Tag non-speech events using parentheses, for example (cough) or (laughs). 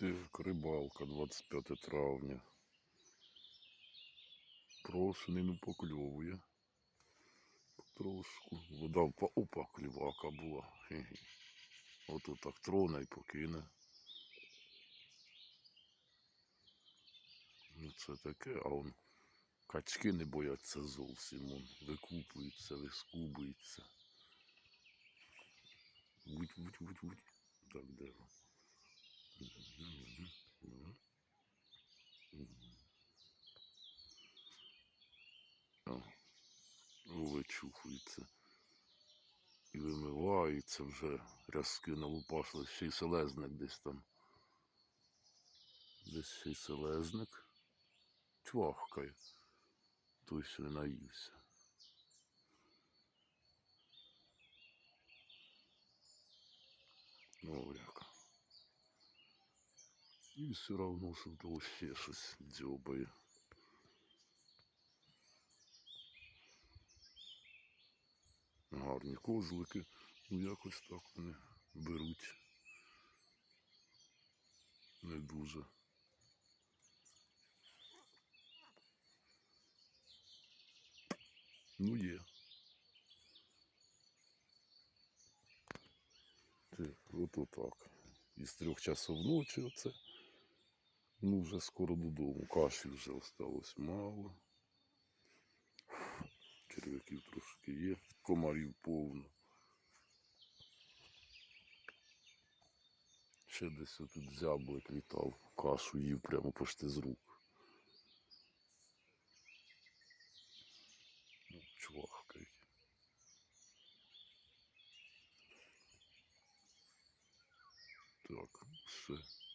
(laughs) Так, рибалка 25 травня. Прошнину покльовує. Трошку. Вода впа... Опа, клівака була. Хе-хе. Ото так троне й покине. Ну це таке, а он качки не бояться зовсім. Он вуть, вуть, вуть. Так, де вичухується. І вимивається вже. Рязки налупашили, ще й селезник десь там. Десь ще й селезник. Чвахкає. Той ще не наївся. Ну, яка. І все равно, що того ще щось дзьобає. Гарні козлики. Ну якось так вони беруть. Не дуже. Ну є. Так, от отак. Із трьох часов ночі оце. Ну, вже скоро додому. Каші вже осталось мало. Черв'яків трошки є. Комарів повно. Ще десь тут зяблик літав, кашу їв прямо почти з рук. Ну, чвахкає. Так, все.